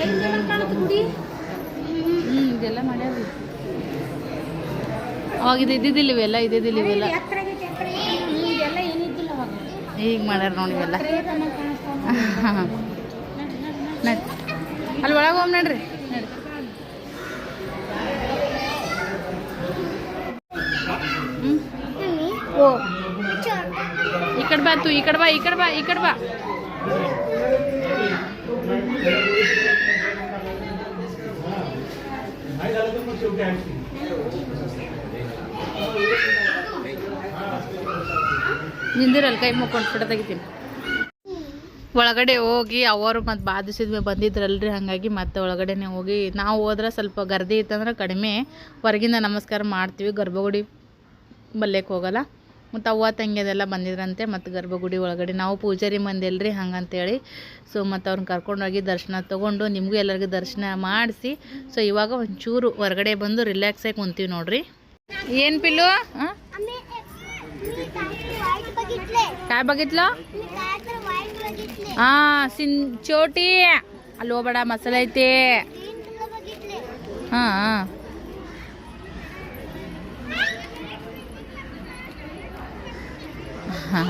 ಹ್ಞೂ ಇದೆಲ್ಲ ಮಾಡ್ಯಾವ್ರಿ ಅವಾಗ ಇದು ಇದ್ದಿದ್ದಿಲ್ಲ ಇವೆಲ್ಲ ಇದ್ದಿದ್ದಿಲ್ಲ ಇವೆಲ್ಲ. ಈಗ ಮಾಡ್ಯಾರ ನೋಡಿ ಇವೆಲ್ಲ. ಅಲ್ಲಿ ಒಳಗೆ ಹೋಗಿ ನಡ್ರಿ. ಈ ಕಡೆ ಬಾ ತು ಈ ಕಡೆ ಬಾ ಈ ಕಡೆ ಬಾ ಈ ಕಡೆ ಬಾ. ನಿಂದಿರಲ್ಲ ಕೈ ಮುಕ್ಕೊಂಡು ಫೋಟೋ ತೆಗಿತೀನಿ. ಒಳಗಡೆ ಹೋಗಿ ಅವರು ಮತ್ತು ಬಾಧಿಸಿದ್ವಿ ಬಂದಿದ್ರಲ್ರಿ, ಹಾಗಾಗಿ ಮತ್ತೆ ಒಳಗಡೆನೆ ಹೋಗಿ. ನಾವು ಹೋದ್ರೆ ಸ್ವಲ್ಪ ಗರ್ದಿ ಇತ್ತಂದ್ರೆ ಕಡಿಮೆ. ಹೊರಗಿಂದ ನಮಸ್ಕಾರ ಮಾಡ್ತೀವಿ. ಗರ್ಭಗುಡಿ ಬಲ್ಯಕ್ಕೆ ಹೋಗಲ್ಲ. ಮತ್ತು ಅವ್ವ ತಂಗಿಯದೆಲ್ಲ ಬಂದಿದ್ರಂತೆ ಮತ್ತು ಗರ್ಭಗುಡಿ ಒಳಗಡೆ. ನಾವು ಪೂಜಾರಿ ಮಂದಿ ಅಲ್ರಿ ಹಂಗಂತೇಳಿ. ಸೊ ಮತ್ತು ಅವ್ರನ್ನ ಕರ್ಕೊಂಡೋಗಿ ದರ್ಶನ ತೊಗೊಂಡು ನಿಮಗೂ ಎಲ್ಲರಿಗೂ ದರ್ಶನ ಮಾಡಿಸಿ. ಸೊ ಇವಾಗ ಒಂಚೂರು ಹೊರಗಡೆ ಬಂದು ರಿಲ್ಯಾಕ್ಸ್ ಆಗಿ ಕುಂತೀವಿ ನೋಡ್ರಿ. ಏನು ಪಿಲ್ಲು? ಕಾಯಿ ಬಗಿತ್ಲ? ಹಾಂ ಸಿನ್ ಚೋಟಿ. ಅಲ್ಲಿ ಹೋಗ್ಬೇಡ ಮಸಾಲೆ ಐತಿ. ಹಾಂ ಹಾಂ. ಹಾ.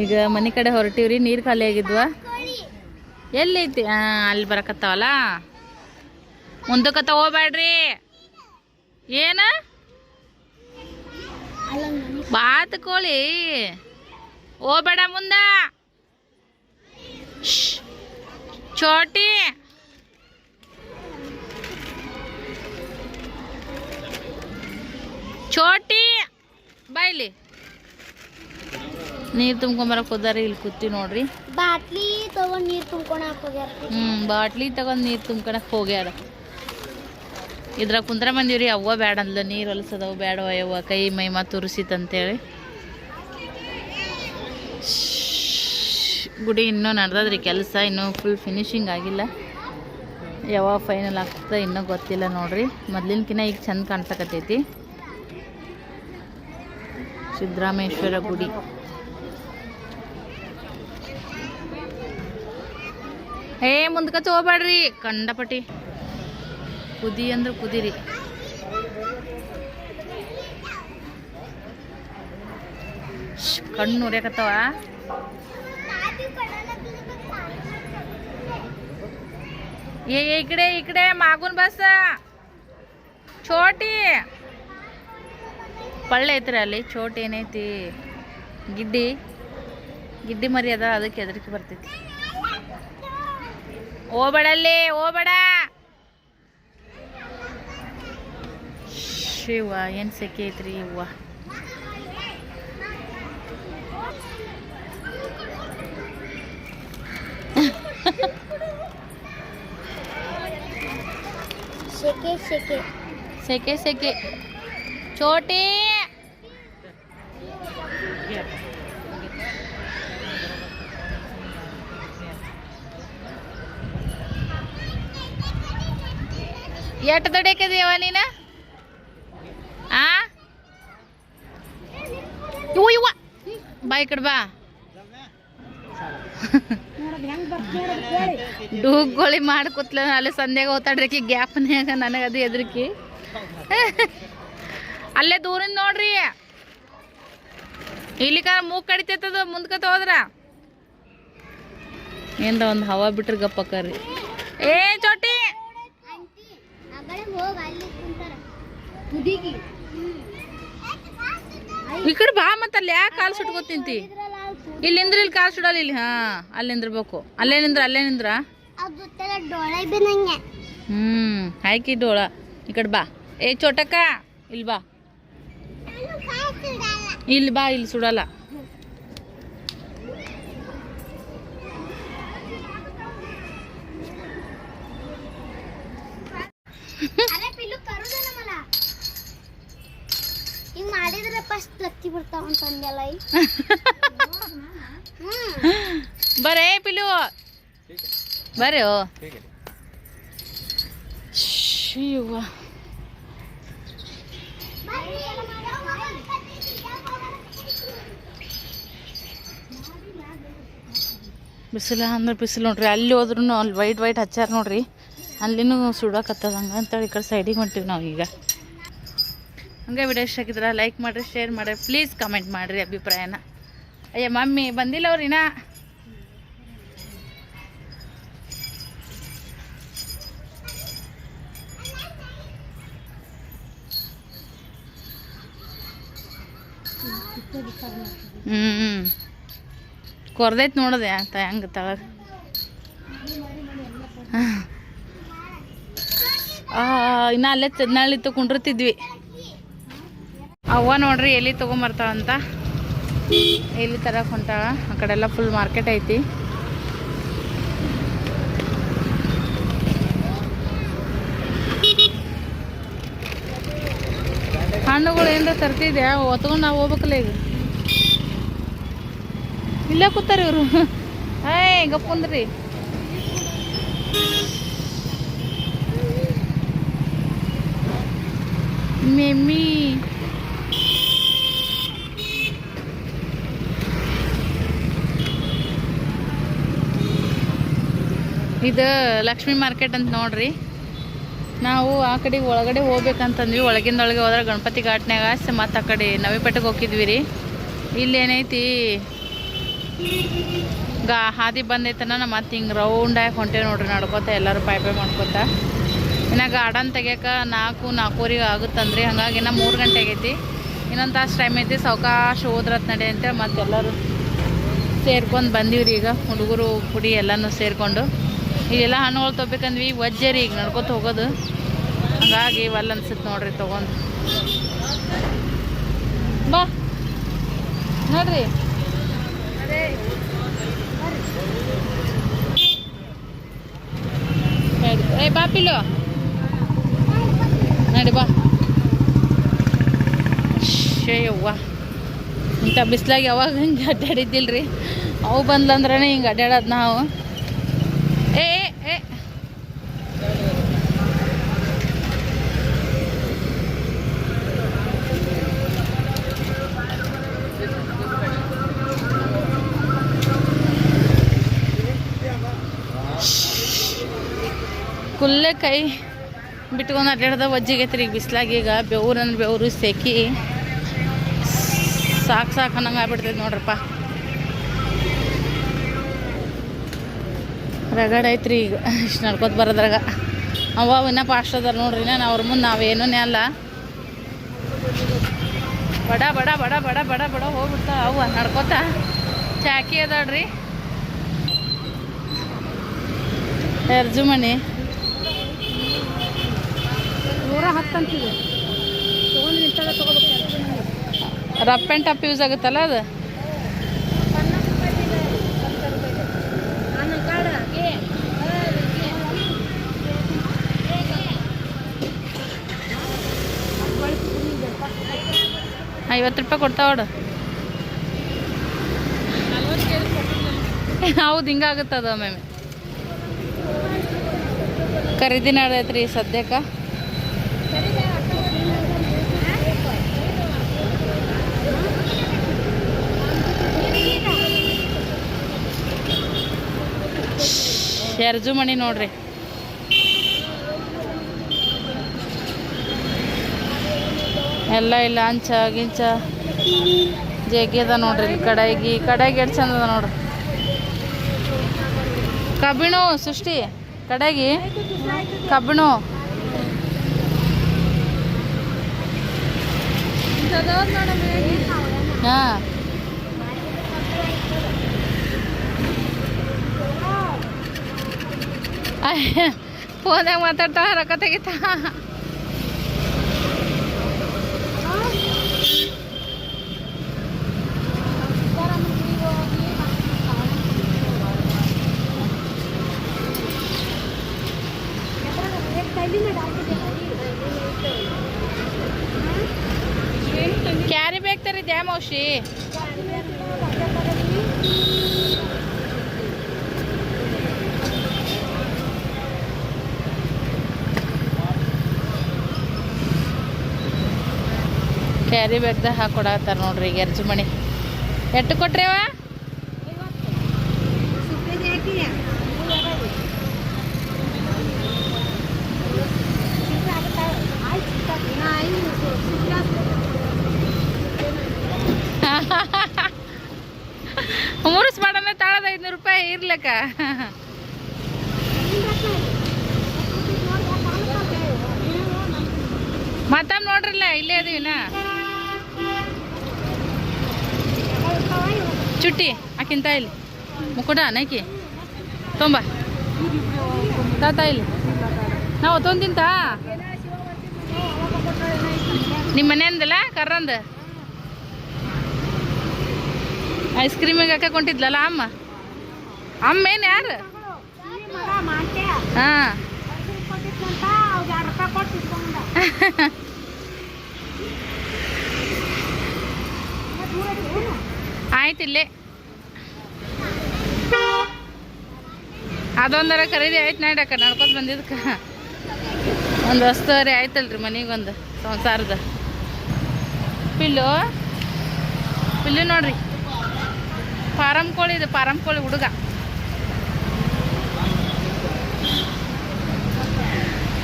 ಈಗ ಮನೆ ಕಡೆ ಹೊರಟಿವ್ರಿ, ನೀರು ಖಾಲಿ ಆಗಿದ್ವ? ಎಲ್ಲೈತಿ ಅಲ್ಲಿ ಬರಕತ್ತಾವಲ್ಲ? ಮುಂದಕತ್ತ ಹೋಗ್ಬೇಡ್ರಿ. ಏನ? ಬಾತ್ ಕೋಳಿ. ಹೋಗ್ಬೇಡ ಮುಂದ. ಚೋಟಿ. ಚೋಟಿ. ಬಾಯ್ಲಿ ನೀರು ತುಂಬ್ಕೊಂಬರಕ್ಕೆ ಹೋದಾರಿ ಇಲ್ಲಿ ಕೂತಿ ನೋಡ್ರಿ. ಬಾಟ್ಲಿ ತಗೊಂಡ್ ನೀರ್ ತುಂಬ್ಕೊಳಕ್ ಹೋಗ್ಯಾರ. ಹ್ಞೂ ಬಾಟ್ಲಿ ತಗೊಂಡು ನೀರು ತುಂಬ್ಕೊಳಕ್ಕೆ ಹೋಗ್ಯಾರ. ಇದ್ರಾಗ ಕುಂದ್ರ ಬಂದಿವ್ರಿ ಅವ್ವ ಬ್ಯಾಡ ಅಂದ್ಲ. ನೀರು ಹೊಲಸದವು ಬ್ಯಾಡವ ಯವ್ವ ಕೈ ಮೈ ಮತ್ತು ಹೇಳಿ ಗುಡಿ ಇನ್ನೂ ನಡ್ದದ್ರಿ ಕೆಲಸ ಇನ್ನೂ ಫುಲ್ ಫಿನಿಶಿಂಗ್ ಆಗಿಲ್ಲ. ಯಾವಾಗ ಫೈನಲ್ ಆಗ್ತದೆ ಇನ್ನೂ ಗೊತ್ತಿಲ್ಲ ನೋಡ್ರಿ. ಮೊದ್ಲಿನಕಿನ್ನ ಈಗ ಚಂದ ಕಾಣ್ಸಕತ್ತೈತಿ. ಸಿದ್ದರಾಮೇಶ್ವರ ಗುಡಿ. ಏ ಮುಂದ್ಕಚ್ಚ ಹೋಗ್ಬೇಡ್ರಿ ಕಂಡಪಟ್ಟಿ ಕುದಿ ಅಂದ್ರೆ ಕುದಿರಿ. ಕಣ್ಣು ಉರಿಯಕತ್ತವ ಏ, ಈ ಕಡೆ ಈ ಕಡೆ, ಮಾಗುನ್ ಬಸ್. ಚೋಟಿ. ಪಳ್ಳೆ ಐತ್ರಿ ಅಲ್ಲಿ, ಚೋಟಿ ಏನೈತಿ. ಗಿಡ್ಡಿ. ಗಿಡ್ಡಿ ಮರಿ ಅದ, ಅದಕ್ಕೆ ಹೆದರಿಕೆ ಬರ್ತೈತಿ. ಹೋಗ್ಬೇಡಲ್ಲಿ ಹೋಗ್ಬೇಡ ಶಿವ ಏನು ಸೆಕೆ ಐತ್ರಿ ಇವ್ವ ಶೆಕೆ ಶೆಕೆ ಸೆಕೆ ಸೆಕೆ ಚೋಟಿ ಎಷ್ಟು ದೊಡ್ಡಕ್ಕಿದೀವ ನೀನ? ಆ? ಇವ ಇವ ಬಾಯ್ ಕಡೆ ಬಾ. ಮಾಡಿ ಕೂತ್ಲ ಅಲ್ಲಿ ಸಂಧ್ಯಾಗ ಓತಾಡ್ರಿಕಿ, ಗ್ಯಾಪ್ನ್ಯಾಗ ನನಗೆ ಅದು ಎದ್ರಿಕಿ ಅಲ್ಲೇ ದೂರಿಂದ ನೋಡ್ರಿ. ಇಲ್ಲಿಕ ಮೂಗ್ ಕಡಿತೈತದ, ಮುಂದ್ಕತ ಹೋದ್ರ. ಏನ್ರ ಒಂದು ಹವಾ ಬಿಟ್ರಿ ಗಪ್ಪಕ್ಕ ರೀ ಏ, ಚೋಟಿ ಆಂಟಿ ಅಗಳೆ ಹೋಗ್ ಅಲ್ಲಿ ಕುಂತಾರ ತುದಿಗಿ ಈ ಕಡೆ ಬಾ ಮತ್ತೆ ಅಲ್ಲಿ ಯಾಕೆ ಕಾಲು ಸುಟ್ಕೋತಿಂತಿ ತಿಂತಿ ಇಲ್ಲಿಂದ್ರ ಇಲ್ಲಿ ಕಾಲು ಸುಡಲ್ಲ ಇಲ್ಲಿ. ಹಾ, ಅಲ್ಲಿ ನಿಂದ್ರಬೇಕು. ಅಲ್ಲೇ ನಿಂದ್ರ ಅಲ್ಲೇ ನಿಂದ್ರ? ಹ್ಮ್, ಹಾಕಿ ಡೋಳ. ಈ ಕಡೆ ಬಾ. ಏ ಚೋಟಕ್ಕ, ಇಲ್ಲಿ ಬಾ. ಇಲ್ಲಿ ಬಾ, ಇಲ್ಲಿ ಸುಡಲ್ಲ. ಅರೆ ಪಿಲ್ಲು ಕರುದ ನಮ್ಮಲ್ಲ ಹಿಂಗ್ ಮಾಡಿದ್ರೆ ಫಸ್ಟ್ ಲಕ್ಕಿ ಬರ್ತಾವ ಬರೇ ಪಿಲು ಬರೋ ಶಿವ. ಬಿಸಿಲ ಅಂದ್ರೆ ಬಿಸಿಲು ನೋಡ್ರಿ. ಅಲ್ಲಿ ಹೋದ್ರೂ ಅಲ್ಲಿ ವೈಟ್ ವೈಟ್ ಹಚ್ಚಾರ ನೋಡ್ರಿ. ಅಲ್ಲಿನೂ ಸುಡಕತ್ತದ ಹಂಗೆ ಅಂತೇಳಿ ಈ ಕಡೆ ಸೈಡಿಗೆ ಹೊಂಟಿವಿ ನಾವು ಈಗ. ಹಂಗೆ ವಿಡಿಯೋ ಇಷ್ಟ ಆಗಿದ್ರೆ ಲೈಕ್ ಮಾಡಿರಿ ಶೇರ್ ಮಾಡಿ ಪ್ಲೀಸ್ ಕಮೆಂಟ್ ಮಾಡಿರಿ ಅಭಿಪ್ರಾಯನ. ಅಯ್ಯ, ಮಮ್ಮಿ ಬಂದಿಲ್ಲ ಅವ್ರಿನ ಹ್ಞೂ ಕೊರ್ದೈತೆ ನೋಡದೆ ಅಂತ ಹೆಂಗೆ ಇನ್ನು ಅಲ್ಲೇ ತಿದ್ನಾಳಿತ್ತು ಕುಂಡಿರ್ತಿದ್ವಿ ಅವ್ವ ನೋಡ್ರಿ ಎಲ್ಲಿ ತೊಗೊಂಬರ್ತಾವಂತ ಎಲ್ಲಿ ತರಕ್ಕೆ ಹೊಂಟಾಳ? ಆ ಕಡೆ ಎಲ್ಲ ಫುಲ್ ಮಾರ್ಕೆಟ್ ಐತಿ. ಹಣ್ಣುಗಳು ಏನಾರ ತರ್ತಿದ್ಯಾ? ಒತ್ಕೊಂಡು ನಾವು ಹೋಗ್ಬೇಕಲ್ಲ ಈಗ. ಇಲ್ಲೇ ಕೂತಾರ ಇವರು. ಏಯ್ ಗಪ್ಪಂದ್ರಿ ಮೆಮ್ಮಿ ಇದು ಲಕ್ಷ್ಮಿ ಮಾರ್ಕೆಟ್ ಅಂತ ನೋಡ್ರಿ. ನಾವು ಆ ಕಡೆ ಒಳಗಡೆ ಹೋಗ್ಬೇಕಂತಂದ್ವಿ. ಒಳಗಿಂದೊಳಗೆ ಹೋದ್ರೆ ಗಣಪತಿ ಘಾಟ್ನ್ಯಾಗ ಮತ್ತು ಆ ಕಡೆ ನವಿಪೇಟೆಗೆ ಹೋಗಿದ್ವಿ ರೀ. ಇಲ್ಲಿ ಏನೈತಿ? ಗಾ ಹಾದಿ ಬಂದೈತನ ನಮ್ಮ ಮತ್ತೆ ಹಿಂಗೆ ರೌಂಡಾಗಿ ಹೊಂಟೆ ನೋಡ್ರಿ, ನಡ್ಕೋತ ಎಲ್ಲರೂ ಪಾಯ್ ಪಾಯ್ ಮಾಡ್ಕೋತ. ಇನ್ನು ಗಾರ್ಡನ್ ತೆಗಿಯಕ್ಕೆ ನಾಲ್ಕು, ನಾಲ್ಕೂವರೆಗೆ ಆಗುತ್ತಂದ್ರಿ. ಹಂಗಾಗಿ ಇನ್ನು ಮೂರು ಗಂಟೆ ಆಗೈತಿ. ಇನ್ನೊಂದು ತಾಸು ಟೈಮ್ ಐತಿ. ಸಾವಕಾಶ ಹೋದ್ರತ್ ನಡೆ ಅಂತೇಳಿ ಮತ್ತೆಲ್ಲರೂ ಸೇರ್ಕೊಂಡು ಬಂದೀವ್ರಿ ಈಗ. ಹುಡುಗರು ಪುಡಿ ಎಲ್ಲನೂ ಸೇರಿಕೊಂಡು. ಇಲ್ಲೆಲ್ಲ ಹಣ್ಣುಗಳು ತೊಗೋಬೇಕಂದ್ವಿ. ವಜ್ಜೆ ರೀ ಈಗ ನಡ್ಕೊತ ಹೋಗೋದು. ಹಂಗಾಗಿ ಒಲ್ಲ ಅನ್ಸುತ್ತೆ ನೋಡ್ರಿ ತೊಗೊಂಡು. ಬಾ. ನೋಡ್ರಿ. ನಡಿ. ಏ ಬಾಪಿಲು. ನಡಿ ಬಾ. ಶೇ ಯವ್ವ. ಇಂಥ ಬಿಸ್ಲಾಗಿ ಯಾವಾಗ ಹಿಂಗೆ ಅಡ್ಡಾಡಿದ್ದಿಲ್ರಿ? ಅವು ಬಂದ್ಲಂದ್ರೆ ಹಿಂಗೆ ಅಡ್ಡಾಡೋದು ನಾವು. ಏ, ಏ. ಕುಲ್ಲೆ ಕೈ. ಬಿಟ್ಕೊಂಡು ಅಡ್ಡಾಡ್ದ ಒಜ್ಜಿಗೈತ್ರಿ ಈಗ ಬಿಸ್ಲಾಗ ಈಗ ಬೆವ್ರು ಅಂದ್ರೆ ಬೆವರು ಸೆಕಿ. ಸಾಕು ಸಾಕು ಅನ್ನಂಗೆ ಆಗ್ಬಿಡ್ತೈತೆ ನೋಡ್ರಪ್ಪ. ರಗಡ ಐತ್ರಿ ಈಗ. ಇಷ್ಟು ನಡ್ಕೊತ ಬರೋದ್ರಾಗ. ಅವ ಇನ್ನ ಪಾಸ್ಟ್ ಅದಾರ ನೋಡ್ರಿ ನಾನು ಅವ್ರ ಮುಂದೆ ನಾವೇನೂ ಅಲ್ಲ. ಬಡ ಬಡ ಬಡ ಬಡ ಬಡ ಬಡ ಹೋಗ್ಬಿಡ್ತ ಅವ ನಡ್ಕೊತ. ಚಾಕಿ ಅದಾಳ್ರಿ. ಎರ್ಜುಮಣಿ ನೂರ ಹತ್ತಂತಿದೆ ತೊಗೊಂಡು ನಿಂತಾಗ ತೊಗೋಬೇಕು ರಫ್ ಆ್ಯಂಡ್ ಟಫ್ ಯೂಸ್ ಆಗುತ್ತಲ್ಲ ಅದು? ಐವತ್ತು ರೂಪಾಯಿ ಕೊಡ್ತಾವ ನೋಡು ಹೌದು ಹಿಂಗಾಗುತ್ತದ ಒಮ್ಮೆ ಖರೀದಿ ನಡೆಯತ್ರಿ ಸದ್ಯಕ್ಕೆ. ಎರ್ಜು ಮಣಿ ನೋಡ್ರಿ. ಎಲ್ಲ ಇಲ್ಲ, ಅಂಚ, ಗಿಂಚ. ಜಗ್ಗಿ ಅದ ನೋಡ್ರಿ ಇಲ್ಲಿ ಕಡಾಯಿಗಿ. ಕಡಾಯಿಗೆ ಎಷ್ಟು ಚಂದ ಅದ ನೋಡ್ರಿ. ಕಬ್ಬಿಣು, ಸೃಷ್ಟಿ ಕಡಾಗಿ ಕಬ್ಬಿಣು. ಹಾಂ. ಫೋನ್ಯಾಗ ಮಾತಾಡ್ತಾ ರೊಕ್ಕ ತೆಗಿತಾ. ಕ್ಯಾರಿ ಬ್ಯಾಗ್ದಾಗ ಹಾಕೊಡತ್ತಾರ ನೋಡ್ರಿ ಈಗ ಎರ್ಜು ಮಣಿ ಎಷ್ಟು ಕೊಟ್ರೇವ? ಮುರುಸ್ ಮಾಡೋಣ ತಾಳದ ಐದ್ನೂರು ರೂಪಾಯಿ ಇರ್ಲಕ್ಕ. ಮತ್ತ ನೋಡ್ರಲ್ಲ, ಇಲ್ಲೇ ಅದೀವಿನ. ಚುಟ್ಟಿ, ಆಕಿನ ತಾಯಿಲಿ ಮುಕುಟ ನೈಕಿ ತೊಂಬ. ತಾತ ಇಲ್ಲಿ. ನಾವು ತೊಂದಿಂತ? ನಿಮ್ಮ ಮನೆಯಂದಲ್ಲ ಕರ್ರಂದ ಐಸ್ ಕ್ರೀಮಿಗೆ ಹಾಕಿ ಕೊಂಡಿದ್ಲಲ್ಲ ಅಮ್ಮ? ಅಮ್ಮ ಏನು ಯಾರು? ಹಾಂ. ಆಯ್ತು ಇಲ್ಲೇ. ಅದೊಂದರ ಖರೀದಿ ಆಯ್ತು ನಾಡಕ್ಕ ನಡ್ಕೊಂಡು ಬಂದಿದ್ದಕ್ಕ. ಒಂದು ವಸ್ತುವರೆ ಆಯ್ತಲ್ರಿ ಮನೆಗೊಂದು ಸಂಸಾರದ. ಪಿಲ್ಲು ಪಿಲ್ಲು ನೋಡ್ರಿ. ಫಾರಂ ಕೋಳಿ ಇದು, ಫಾರಂ ಕೋಳಿ ಹುಡುಗ.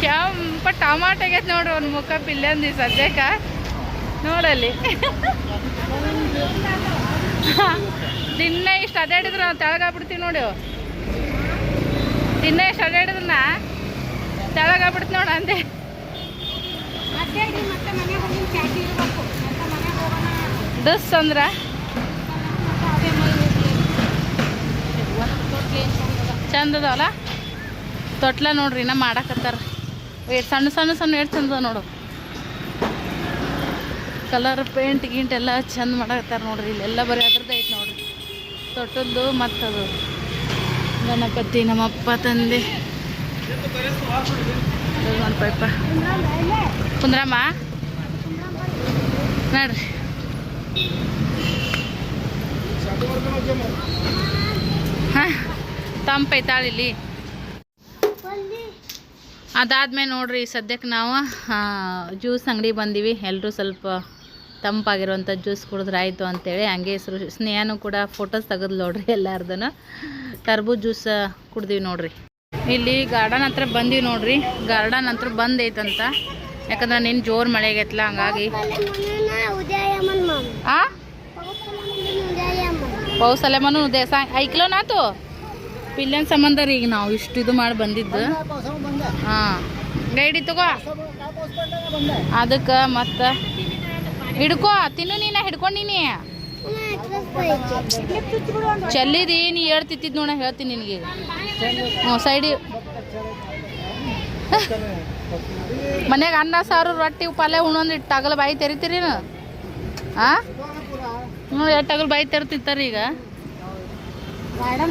ಕೆಂಪ ಟಮಾಟ ಆಗೈತೆ ನೋಡ್ರಿ ಒಂದು ಮುಖ ಪಿಲ್ಲಂದಿ ಸದ್ಯಕ್ಕ. ನೋಡಲ್ಲಿ. ದಿನ ಇಷ್ಟು ಅದೇಡಿದ್ರು ನಾವು ತೆಳಗಾಗ್ಬಿಡ್ತೀವಿ ನೋಡಿ. ದಿನ ಇಷ್ಟು ಅಡ್ಯಾಡಿದ್ರನ್ನ ತೆಳಗಾಗ್ಬಿಡ್ತು ನೋಡು ಅಂದೆ. ದಸ್ ಅಂದ್ರ? ಚಂದ ಅದಾವಲ್ಲ ತೊಟ್ಲ ನೋಡ್ರಿ ಇನ್ನ ಮಾಡಾಕತ್ತಾರ. ಸಣ್ಣ ಸಣ್ಣ ಸಣ್ಣ ಎಷ್ಟು ಚಂದದ ನೋಡು. ಕಲರ್ ಪೇಂಟ್ ಗಿಂಟ್ ಎಲ್ಲ ಚಂದ ಮಾಡಾಕತ್ತಾರ ನೋಡ್ರಿ ಎಲ್ಲ ಬರೀ ಅದ್ರದ್ದು ಐತೆ ನೋಡ್ರಿ. ತೊಟ್ಟದ್ದು ಮತ್ತದು. ಗಣಪತಿ ನಮ್ಮಪ್ಪ ತಂದೆ. ಪೈಪ. ಕುಂದ್ರಮ್ಮ? ನೋಡ್ರಿ. ಹಾಂ? ತಂಪೈತಾಳಿಲ್ಲಿ ಅದಾದಮೇಲೆ ನೋಡಿರಿ ಸದ್ಯಕ್ಕೆ ನಾವು ಜ್ಯೂಸ್ ಅಂಗಡಿ ಬಂದೀವಿ. ಎಲ್ಲರೂ ಸ್ವಲ್ಪ ತಂಪಾಗಿರುವಂಥ ಜ್ಯೂಸ್ ಕುಡಿದ್ರೆ ಆಯಿತು ಅಂತೇಳಿ ಹಂಗೆ ಸೃ ಸ್ನೇಹನೂ ಕೂಡ ಫೋಟೋಸ್ ತೆಗೆದು ನೋಡ್ರಿ ಎಲ್ಲಾರ್ದನ್ನು ಟರ್ಬೂ ಜ್ಯೂಸ್ ಕುಡ್ದೀವಿ ನೋಡ್ರಿ. ಇಲ್ಲಿ ಗಾರ್ಡನ್ ಹತ್ರ ಬಂದೀವಿ ನೋಡ್ರಿ. ಗಾರ್ಡನ್ ಹತ್ರ ಬಂದೈತಂತ. ಯಾಕಂದ್ರೆ ನಿನ್ನ ಜೋರು ಮಳೆ ಆಗೈತಲ್ಲ ಹಂಗಾಗಿ. ಆ? ಪೌಸಲೆಮನು ಉದಯ ಸಾ ಪಿಲ್ಲನ್ ಸಂಬಂಧ ರೀ ಈಗ ನಾವು ಇಷ್ಟು ಇದು ಮಾಡಿ ಬಂದಿದ್ದು? ಹಾ. ಗೈಡಿ ತಗೋ. ಅದಕ್ಕೆ ಮತ್ತೆ? ಹಿಡ್ಕೋ, ತಿನ್ನು ನೀನ ಹಿಡ್ಕೊಂಡಿನಿ ಚೆಲ್ಲಿರಿ ನೀ ಹೇಳ್ತಿತ್ತಿದ್ ನೋಡ ಹೇಳ್ತೀನಿ ನಿನಗೆ. ಹ್ಞೂ, ಸೈಡಿ. ಮನೆಗೆ ಅನ್ನ, ಸಾರು, ರೊಟ್ಟಿ, ಪಲ್ಯ, ಉಣ್ಣೊಂದು ಟಗಲ್ ಬಾಯಿ ತೆರಿತೀರಿ ಹಾಂ ಹ್ಞೂ ಎರಡು ಟಗಲ್ ಬಾಯಿ ತೆರಿತಿರ್ತಾರೆ ಈಗ?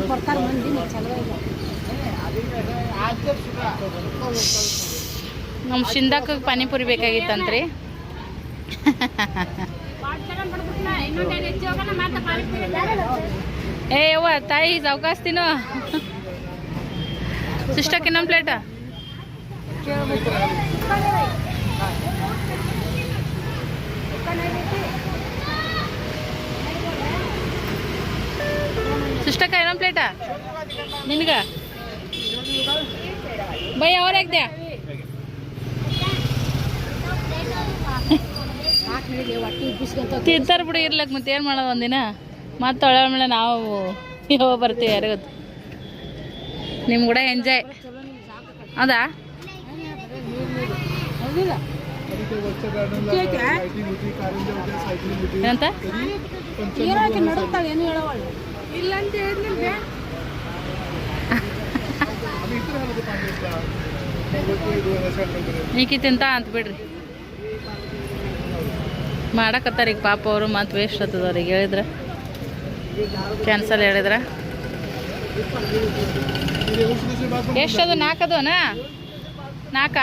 ಕೊಡ್ತಾರ ಮಂದಿ ಚಲೋ ಇಲ್ಲ ನಮ್ಮ ಶಿಂದಾಕ ಪಾನಿಪುರಿ ಬೇಕಾಗಿತ್ತಂತ್ರಿ. ಏ ಯವ್ವ ತಾಯಿ ಸಾವ್ಕಾಸ್ ತಿನ್ನು ಸಿಸ್ಟಕ್ಕೆ ನಮ್ಮ ಪ್ಲೇಟ. ಸಿಸ್ಟಕ್ಕ ಏನೋ ಪ್ಲೇಟ? ನಿನಗ? ಬೈ, ಅವ್ರ ಹಾಕ್ದೆ ತಿಂತಾರ ಬಿಡಿ, ಇರ್ಲಕ್ ಮತ್ತೆ ಏನು ಮಾಡೋದು ಒಂದಿನ? ಮತ್ತೆ ಒಳ ಮೇಲೆ ನಾವು ಯಾವಾಗ ಬರ್ತೀವಿ ಯಾರು ಗೊತ್ತು ನಿಮ್ಮ ಕೂಡ ಎಂಜಾಯ್ ಏನು ಏನಂತ? ಈಕಿ ತಿಂತ ಅಂತ ಬಿಡ್ರಿ. ಮಾಡಕತ್ತಾರ ಈಗ ಪಾಪ ಅವರು ಮತ್ತೆ ವೇಸ್ಟ್ ಆಗ್ತದ ಅವ್ರಿಗೆ ಹೇಳಿದ್ರೆ? ಕ್ಯಾನ್ಸಲ್ ಹೇಳಿದ್ರ ಎಷ್ಟದು ನಾಲ್ಕದನ ನಾಕ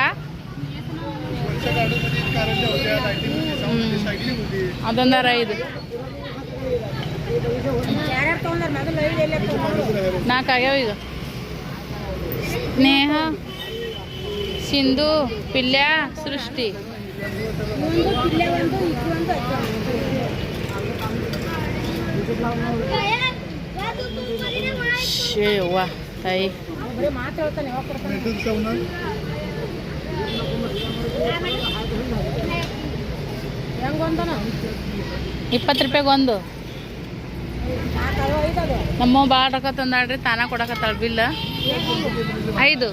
ಅದೊಂದರ ಐದು. ಯಾರ್ಯಾರು ತೊಗೊಂಡಾರ ಮೊದಲು ಐದು ಎಲ್ಲ ತೊಗೊಂಡು ನಾಲ್ಕು ಆಗ್ಯಾವ ಈಗ. ಸ್ನೇಹ, ಸಿಂಧು, ಪಿಲ್ಯ, ಸೃಷ್ಟಿ. ಯಾವಾಗ ಕೊಡ್ತಾನೆ ಇಪ್ಪತ್ತು ರೂಪಾಯಿಗೆ ಒಂದು ನಾಲ್ಕು ಅವ ಐದು ಅದು ನಮ್ಮ ಭಾಳ ರೊಕ್ಕ ತಂದಾಳ್ರಿ ತಾನ ಕೊಡಕತ್ತಾಳ ಬಿಲ್. ಐದು.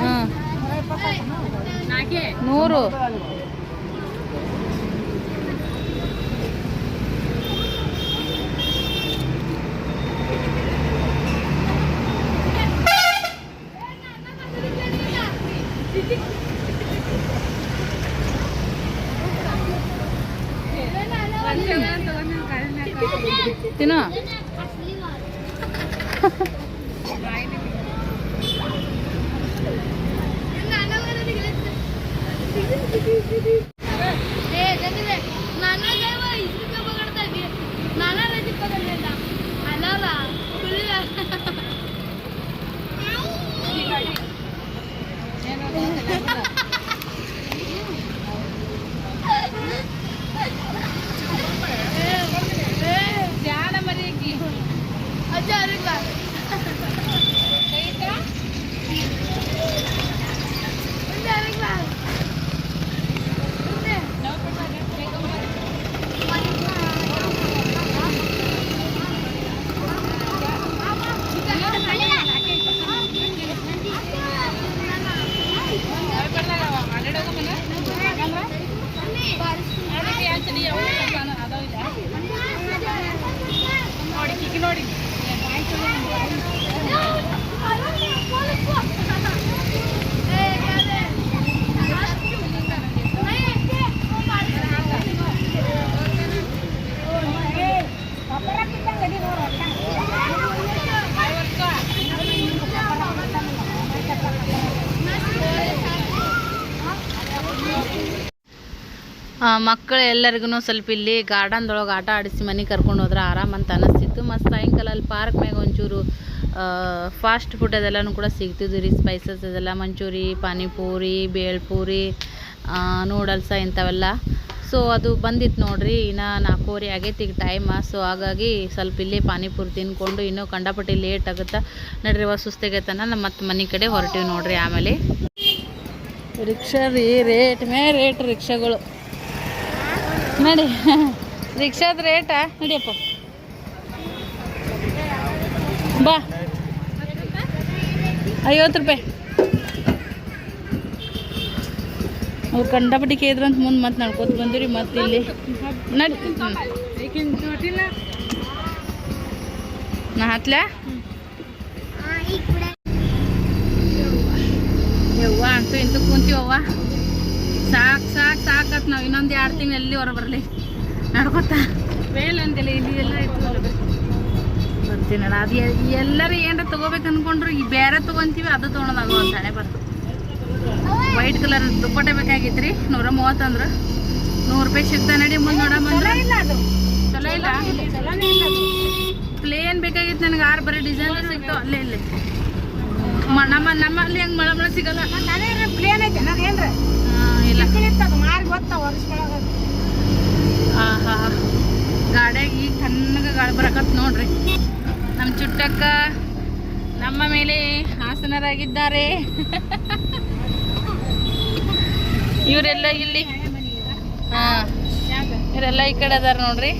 ಹ್ಮ್. ಹ್ಞೂ ನೂರ. ಇಪ್ಪತ್ತು ನಾಲ್ಕೇ ನೂರು ತಿನ್ನು ಮಕ್ಕಳು ಎಲ್ಲರಿಗೂ ಸ್ವಲ್ಪ ಇಲ್ಲಿ ಗಾರ್ಡನ್ದೊಳಗೆ ಆಟ ಆಡಿಸಿ ಮನೆಗೆ ಕರ್ಕೊಂಡು ಹೋದ್ರೆ ಆರಾಮ್ ಅಂತ ಅನಿಸ್ತಿತ್ತು. ಮತ್ತು ಸಾಯಂಕಾಲ ಅಲ್ಲಿ ಪಾರ್ಕ್ ಮ್ಯಾಗ ಒಂಚೂರು ಫಾಸ್ಟ್ ಫುಡ್ ಅದೆಲ್ಲನೂ ಕೂಡ ಸಿಗ್ತಿದ್ವು ರೀ ಸ್ಪೈಸಸ್ ಅದೆಲ್ಲ, ಮಂಚೂರಿ, ಪಾನಿಪೂರಿ, ಬೇಳ್ಪೂರಿ ನೂಡಲ್ಸ ಇಂಥವೆಲ್ಲ. ಸೊ ಅದು ಬಂದಿತ್ತು ನೋಡ್ರಿ, ಇನ್ನು ನಾಲ್ಕೂವರೆ ಆಗೈತಿ ಈಗ ಟೈಮ ಸೊ ಹಾಗಾಗಿ ಸ್ವಲ್ಪ ಇಲ್ಲಿ ಪಾನಿಪುರಿ ತಿನ್ಕೊಂಡು ಇನ್ನೂ ಕಂಡಪಟ್ಟಿ ಲೇಟ್ ಆಗುತ್ತೆ? ನಡ್ರಿ ಇವಾಗ ಸುಸ್ತಾಗೈತನ ನಮ್ಮ ಮತ್ತೆ ಮನೆ ಕಡೆ ಹೊರಟಿವಿ ನೋಡ್ರಿ ಆಮೇಲೆ. ರಿಕ್ಷಾ ರೀ ರೇಟ್ ಮೇ ರೇಟ್ ರಿಕ್ಷಾಗಳು. ನಡಿ. ರಿಕ್ಷಾದ ರೇಟಾ? ನಡಿಯಪ್ಪ. ಬಾ. ಐವತ್ತು ರೂಪಾಯಿ. ಅವ್ರು ಕಂಡಪಟ್ಟಿ ಕೇದ್ರ ಅಂತ ಮುಂದೆ ಮತ್ತೆ ನಡ್ಕೋತ ಬಂದಿರಿ ಮತ್ತೆ ಇಲ್ಲಿ. ನಡಿ. ನಾ ಹತ್ಲ? ಯವ್ವ ಅಂತೂ ಇಂತ ಕುಂತೀವವ್ವ? ಸಾಕತ್ ನಾವು ಇನ್ನೊಂದು ಎರಡು ತಿಂಗಳು ಎಲ್ಲಿ ಹೊರ ಬರಲಿ? ನಡ್ಕೊತ. ವೇಲ್ ಅಂತಿಲ್ಲ ಇಲ್ಲಿ ಎಲ್ಲ ಬರ್ತೀನಿ ಅದು ಎಲ್ಲರೂ ಏನಾರ ತೊಗೋಬೇಕು ಅನ್ಕೊಂಡ್ರು ಈ ಬೇರೆ ತೊಗೊಂತೀವಿ ಅದು ತೊಗೊಳೋದಾಗ ಒಂದು ಹಣೆ ಬರ್ತು ವೈಟ್ ಕಲರ್ ದುಪ್ಪಟ್ಟೆ ರೀ ನೂರ ಮೂವತ್ತಂದ್ರೆ. ನೂರು ರೂಪಾಯಿ ಸಿಗ್ತಾ ನಡಿ ಮುಂದೆ ನೋಡಮ್ಮ ಅಂದ್ರೆ. ಇಲ್ಲ ಅದು. ಚಲೋ ಇಲ್ಲ? ಪ್ಲೇನ್ ಬೇಕಾಗಿತ್ತು ನನಗೆ ಆರು ಬರೀ ಡಿಸೈನ್ ಸಿಗ್ತಾವ. ಅಲ್ಲೇ ಇಲ್ಲೇ. ನಮ್ಮ ನಮ್ಮಲ್ಲಿ ಹೆಂಗೆ ಮಳ ಮಳ ಸಿಗಲ್ಲ. ಪ್ಲೇನ್ ಐತೆ. ನಾನು ಏನ್ರ ಇಳಿತದ ಮಾರಿ ಗೊತ್ತಾವ ಒರೆಸ್ಕೊಳಗ ಆಹಾ. ಗಾಡ್ಯಾಗ ಈಗ ತಣ್ಣಗೆ ಗಾಳಿ ಬರಕತ್ ನೋಡ್ರಿ. ನಮ್ಮ ಚುಟ್ಟಕ್ಕ ನಮ್ಮ ಮೇಲೆ ಹಾಸನರಾಗಿದ್ದಾರೆ ಇವರೆಲ್ಲ ಇಲ್ಲಿ ಹಾ. ಇವರೆಲ್ಲ ಈ ಕಡೆ ಅದಾರ ನೋಡ್ರಿ.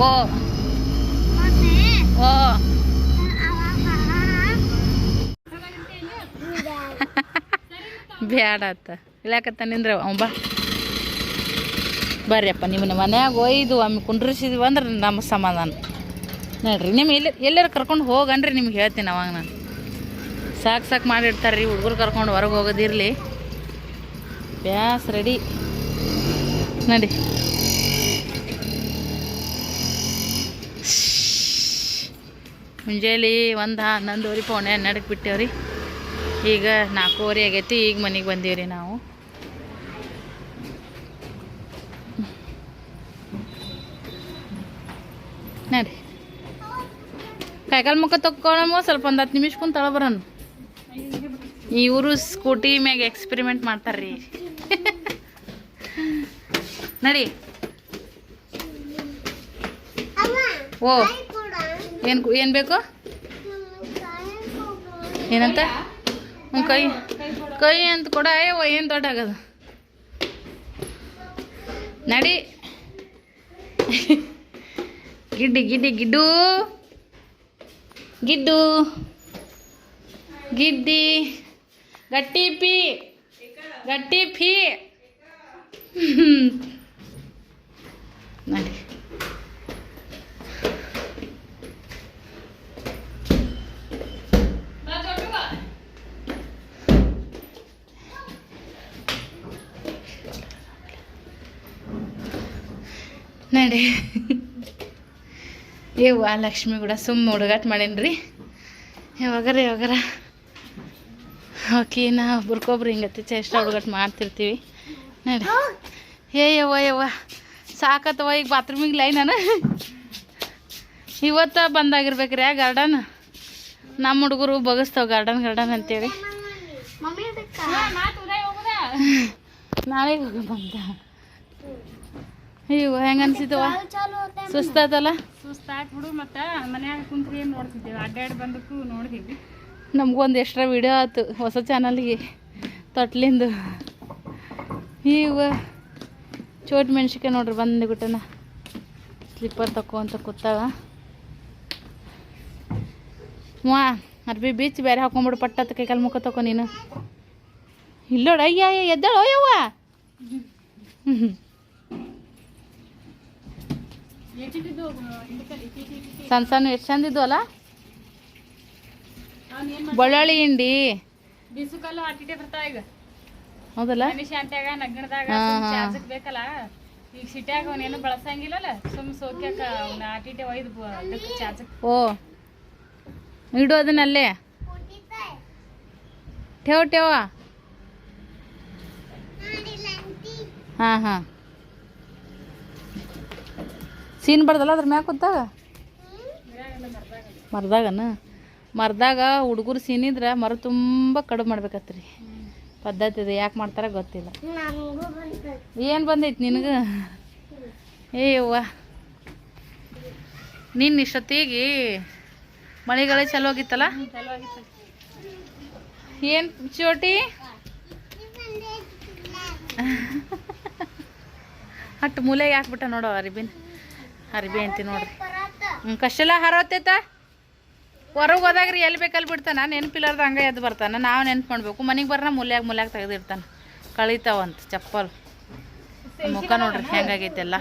ಓ. ಓ ಬ್ಯಾಡ ಆತ ಇಳಾಕತ್ತ ನಿಂದ್ರ ಅವ ಬಾ. ಬರ್ರಿಯಪ್ಪ ನಿಮ್ಮನ್ನ ಮನ್ಯಾಗ ಒಯ್ದು ಒಮ್ಮೆ ಕುಂಡ್ರಿಸಿದ್ವಿ ಅಂದ್ರೆ ನಮ್ಮ ಸಮಾಧಾನ. ನೋಡ್ರಿ ನಿಮ್ಮ ಎಲ್ಲಿ ಎಲ್ಲರೂ ಕರ್ಕೊಂಡು ಹೋಗನ್ರಿ, ನಿಮ್ಗೆ ಹೇಳ್ತೀನಿ ಅವಾಗ ನಾನು. ಸಾಕು ಸಾಕು ಮಾಡಿರ್ತಾರೆ ರೀ ಹುಡುಗರು ಕರ್ಕೊಂಡು ಹೊರಗೆ ಹೋಗೋದಿರಲಿ. ಬ್ಯಾಸ್ ರೆಡಿ ನಡಿ. ಮುಂಜಾನೆ ಒಂದು ಹನ್ನೊಂದುವರೆ ಪೌಣೆ ಹನ್ನೆರಡಕ್ಕೆ ಬಿಟ್ಟೇವ್ರಿ. ಈಗ ನಾಲ್ಕೂವರೆ ಆಗೈತಿ, ಈಗ ಮನೆಗೆ ಬಂದೀವ್ರಿ ನಾವು. ನಡಿ. ಕೈಕಾಲು ಮುಖ ತಕ್ಕೊಳಮ್ಮ ಸ್ವಲ್ಪ ಒಂದು ಹತ್ತು ನಿಮಿಷ ಕುಂತಳ ತಳ ಬರೋಣ ಇವರು ಸ್ಕೂಟಿ ಮ್ಯಾಗ ಎಕ್ಸ್ಪೆರಿಮೆಂಟ್ ಮಾಡ್ತಾರ್ರಿ. ನಡಿ. ಓ. ಏನು ಏನು ಬೇಕು? ಏನಂತ? ಹ್ಞೂ ಕೈ ಕೈ ಅಂತ ಕೊಡ. ಅಯ್ಯೋ ಏನು ದೊಡ್ಡ ನಡಿ. ಗಿಡ್ಡಿ ಗಿಡ್ಡಿ, ಗಿಡ್ಡು. ಗಿಡ್ಡು. ಗಿಡ್ಡಿ. ಗಟ್ಟಿ ಪಿ. ಗಟ್ಟಿ ಫಿ ನಡಿ ನಡಿ. ಏವ್ವ ಲಕ್ಷ್ಮಿ ಕೂಡ ಸುಮ್ಮನೆ ಹುಡುಗಾಟ ಮಾಡೇನ್ರಿ. ಯಾವಾಗಾರ ಯಾವಾಗಾರ ಓಕೆ ನಾ ಒಬ್ರಿಗೊಬ್ರು ಹಿಂಗತ್ತೆ ಚೇಷ್ಟ ಹುಡುಗಾಟ ಮಾಡ್ತಿರ್ತೀವಿ. ನಡಿ. ಏ ಯವ್ವ ಯವ್ವ ಸಾಕತ್ತವ ಈಗ ಬಾತ್ರೂಮಿಗೆ ಲೈ ನಾನು ಇವತ್ತ ಬಂದಾಗಿರ್ಬೇಕ್ರಿ ಆ ಗಾರ್ಡನ್. ನಮ್ಮ ಹುಡುಗರು ಬಗಸ್ತಾವ ಗಾರ್ಡನ್ ಗಾರ್ಡನ್ ಅಂತೇಳಿ. ನಾಳೆ ಹೋಗಿ ಬಂದ. ಅಯ್ಯೋ ಹೆಂಗ ಅನ್ಸಿತವ ಸುಸ್ತಾತಲ್ಲ ಸುಸ್ತಾಗ್ಬಿಡು ಮತ್ತ ಮನ್ಯಾಗ ಕುಂತ್ರಿ ಏನ್ ನೋಡ್ತಿದ್ದೇವೆ? ಅಡ್ಡಾಡಿ ಬಂದಕ್ಕೂ ನೋಡಿದೀವಿ ನಮಗೊಂದು ಎಕ್ಸ್ಟ್ರಾ ವಿಡಿಯೋ ಆಯ್ತು ಹೊಸ ಚಾನಲ್ಗೆ ತೊಟ್ಲಿಂದು. ಈಗ ಚೋಟ್ ಮೆಣ್ಸಿಕಾಯಿ ನೋಡ್ರಿ ಬಂದ್ಬಿಟ್ಟನ ಸ್ಲಿಪ್ಪರ್ ತಕೋ ಅಂತ ಮಾ ಅರ್ಬಿ ಬೀಚ್ ಬೇರೆ ಹಾಕೊಂಬಿಡು ಪಟ್ಟತ್ತ ಕೈ ಕಾಲು ಮುಖ ತಕೊ ನೀನು. ಇಲ್ಲೋಡ ಅಯ್ಯ ಎದ್ದಾಳೋ ಎದ್ದಾಳ ಯವ್ವ ಹ್ಞೂ ಸಣ್ಣ ಸಣ್ಣ ಎಷ್ಟು ಚಂದ ಇದ್ವು ಅಲ್ಲ ಬಳ್ಳೊಳ್ಳಿ ಹಿಂಡಿ ಬಿಸುಕಲ್ಲು ಅಟ್ಟಿಟೆ ಬರ್ತಾವ ಈಗ ಹೌದಲ್ಲ ಮನೆ ಶಾಂತ್ಯಾಗ ನಗ್ಗಣದಾಗ ಹಾ, ಸುಮ್ ಹಾ. ಚಾರ್ಜಕ್ ಬೇಕಲ್ಲ ಈಗ ಸಿಟ್ಯಾಗ ಅವನೇನು ಬಳಸಂಗಿಲ್ಲಲ್ಲ ಸುಮ್ ಸೋಕ್ಯಾಕ ಅವ್ನ ಆಟಿಟೆ ಒಯ್ದು ಇದಕ್ಕೆ ಚಾರ್ಜಕ್ ಓ ಇಡು ಅದನ್ನ ಅಲ್ಲೇ ठेव ठेवा ಹಾಂ ಹಾಂ ಸೀನ್ ಬರ್ದಲ್ಲ ಅದ್ರ ಮ್ಯಾಗ ಕೂತಾಗ? ಮರದಾಗನ? ಮರದಾಗ ಹುಡುಗರು ಸೀನಿದ್ರೆ ಮರ ತುಂಬ ಕಡು ಮಾಡ್ಬೇಕತ್ರಿ. ಪದ್ಧತಿ ಇದೆ, ಯಾಕೆ ಮಾಡ್ತಾರ ಗೊತ್ತಿಲ್ಲ. ಏನು ಬಂದೈತಿ ನಿನಗೆ? ಏಯವ್ವ ನಿನ್ನ ಇಷ್ಟೊತ್ತಿಗೆ ಮಳೆಗಳೇ ಚಲೋ ಆಗಿತ್ತು ಏನು ಚೋಟಿ? ಅಟ್ಟು ಮೂಲೆಗೆ ಹಾಕ್ಬಿಟ್ಟ ನೋಡೋ ಅರಿಬಿನ ಅರಿಬಿ ಅಂತಿ ನೋಡ್ರಿ. ಹ್ಞೂ ಕಷ್ಟೆಲ್ಲ ಹಾರೋತೈತ ಹೊರಗೆ ಹೋದಾಗ್ರಿ ಎಲ್ಲಿ ಬೇಕಲ್ಲಿ ಬಿಡ್ತಾನ? ನೆನಪಿಲ್ಲಾರ್ದು ಹಂಗೆ ಎದ್ದು ಬರ್ತಾನೆ. ನಾವು ನೆನ್ಪು ಮಾಡಬೇಕು ಮನೆಗೆ ಬರ್ರ ಮುಲ್ಯಾಗ ಮೂಲ್ಯಾಗ ತೆಗೆದಿರ್ತಾನೆ. ಕಳೀತಾವಂತ ಚಪ್ಪಲ್. ಮುಖ ನೋಡ್ರಿ ಹೆಂಗಾಗೈತೆಲ್ಲ.